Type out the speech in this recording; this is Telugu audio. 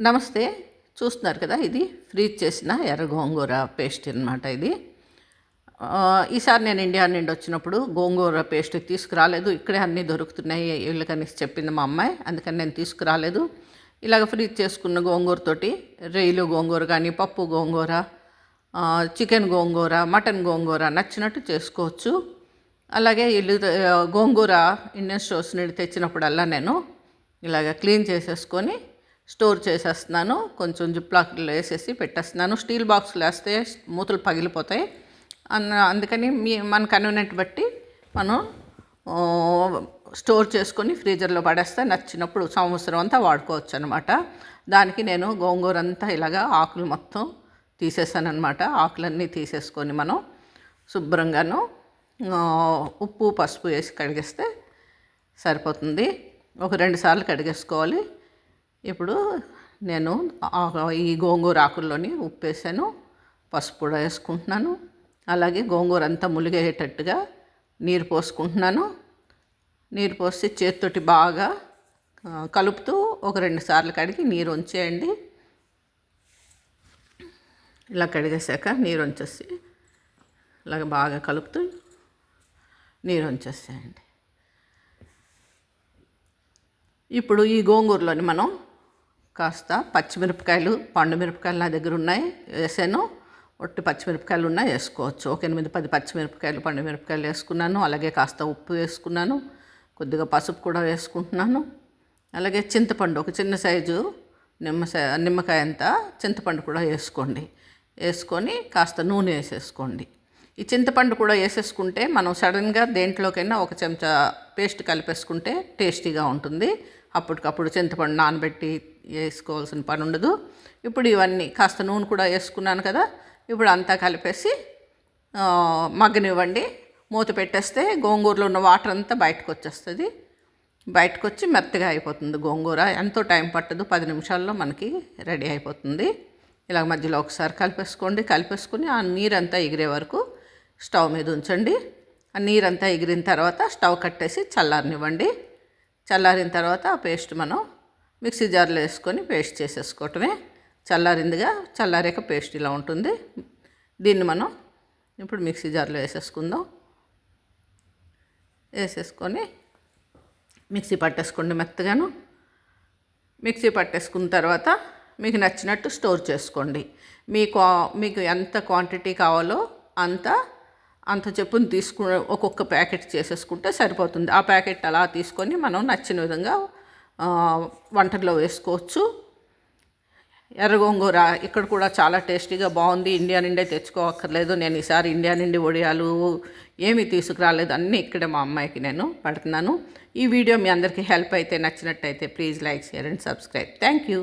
నమస్తే. చూస్తున్నారు కదా ఇది ఫ్రీజ్ చేసిన ఎర్ర గోంగూర పేస్ట్ అన్నమాట ఇది. ఈసారి నేను ఇండియా నుండి వచ్చినప్పుడు గోంగూర పేస్ట్ తీసుకురాలేదు. ఇక్కడే అన్నీ దొరుకుతున్నాయి వీళ్ళకని చెప్పింది మా అమ్మాయి. అందుకని నేను తీసుకురాలేదు. ఇలాగ ఫ్రీజ్ చేసుకున్న గోంగూరతోటి రొయ్యలు గోంగూర కానీ పప్పు గోంగూర చికెన్ గోంగూర మటన్ గోంగూర నచ్చినట్టు చేసుకోవచ్చు. అలాగే వీళ్ళు గోంగూర ఇండియన్ స్టోర్స్ నుండి తెచ్చినప్పుడల్లా నేను ఇలాగ క్లీన్ చేసేసుకొని స్టోర్ చేసేస్తున్నాను. కొంచెం జిప్లాక్లో వేసేసి పెట్టేస్తున్నాను. స్టీల్ బాక్స్లో వేస్తే మూతలు పగిలిపోతాయి. అన్న అందుకని మీ మన కన్వీనెంట్ బట్టి మనం స్టోర్ చేసుకొని ఫ్రీజర్లో పడేస్తే నచ్చినప్పుడు సంవత్సరం అంతా వాడుకోవచ్చు అనమాట దానికి నేను గోంగూర అంతా ఇలాగా ఆకులు మొత్తం తీసేసాను అనమాట ఆకులన్నీ తీసేసుకొని మనం శుభ్రంగాను ఉప్పు పసుపు వేసి కడిగేస్తే సరిపోతుంది. ఒక రెండు సార్లు కడిగేసుకోవాలి. ఇప్పుడు నేను ఈ గోంగూర ఆకుల్లోని ఉప్పు వేసాను పసుపు కూడా వేసుకుంటున్నాను. అలాగే గోంగూర అంతా ములిగేటట్టుగా నీరు పోసుకుంటున్నాను. నీరు పోసి చేతితోటి బాగా కలుపుతూ ఒక రెండు సార్లు కడిగి నీరు ఉంచేయండి. ఇలా కడిగేసాక నీరు ఉంచేసి ఇలాగ బాగా కలుపుతూ నీరు ఉంచేసేయండి. ఇప్పుడు ఈ గోంగూరలోని మనం కాస్త పచ్చిమిరపకాయలు పండు మిరపకాయలు నా దగ్గర ఉన్నాయి వేసాను. ఒట్టి పచ్చిమిరపకాయలు ఉన్నాయి వేసుకోవచ్చు. ఒక ఎనిమిది పది పచ్చిమిరపకాయలు పండు మిరపకాయలు వేసుకున్నాను. అలాగే కాస్త ఉప్పు వేసుకున్నాను. కొద్దిగా పసుపు కూడా వేసుకుంటున్నాను. అలాగే చింతపండు ఒక చిన్న సైజు నిమ్మ సై- నిమ్మకాయ అంత చింతపండు కూడా వేసుకోండి. వేసుకొని కాస్త నూనె వేసేసుకోండి. ఈ చింతపండు కూడా వేసేసుకుంటే మనం సడన్గా దేంట్లోకైనా ఒక చెంచా పేస్ట్ కలిపేసుకుంటే టేస్టీగా ఉంటుంది. అప్పటికప్పుడు చింతపండు నానబెట్టి వేసుకోవాల్సిన పని ఉండదు. ఇప్పుడు ఇవన్నీ కాస్త నూనె కూడా వేసుకున్నాను కదా ఇప్పుడు అంతా కలిపేసి మగ్గనివ్వండి. మూత పెట్టేస్తే గోంగూరలో ఉన్న వాటర్ అంతా బయటకు వచ్చేస్తుంది. బయటకు వచ్చి మెత్తగా అయిపోతుంది గోంగూర. ఎంతో టైం పట్టదు పది నిమిషాల్లో మనకి రెడీ అయిపోతుంది. ఇలా మధ్యలో ఒకసారి కలిపేసుకోండి. కలిపేసుకుని ఆ నీరంతా ఎగిరే వరకు స్టవ్ మీద ఉంచండి. ఆ నీరంతా ఎగిరిన తర్వాత స్టవ్ కట్టేసి చల్లారనివ్వండి. చల్లారిన తర్వాత ఆ పేస్ట్ మనం మిక్సీ జార్లో వేసుకొని పేస్ట్ చేసేసుకోవటమే. చల్లారిందిగా చల్లారాక పేస్ట్ ఇలా ఉంటుంది. దీన్ని మనం ఇప్పుడు మిక్సీ జార్లో వేసేసుకుందాం. వేసేసుకొని మిక్సీ పట్టేసుకోండి మెత్తగాను. మిక్సీ పట్టేసుకున్న తర్వాత మీకు నచ్చినట్టు స్టోర్ చేసుకోండి. మీకు మీకు ఎంత క్వాంటిటీ కావాలో అంత అంత చెప్పును తీసుకు ఒక్కొక్క ప్యాకెట్ చేసేసుకుంటే సరిపోతుంది. ఆ ప్యాకెట్ అలా తీసుకొని మనం నచ్చిన విధంగా వంటల్లో వేసుకోవచ్చు. ఎర్ర గోంగూర ఇక్కడ కూడా చాలా టేస్టీగా బాగుంది. ఇండియా నుండే తెచ్చుకోవక్కర్లేదు. నేను ఈసారి ఇండియా నుండి వడియాలు ఏమీ తీసుకురాలేదు. అన్నీ ఇక్కడే మా అమ్మాయికి నేను పెడుతున్నాను. ఈ వీడియో మీ అందరికీ హెల్ప్ అయితే నచ్చినట్టయితే please like share and subscribe. Thank you.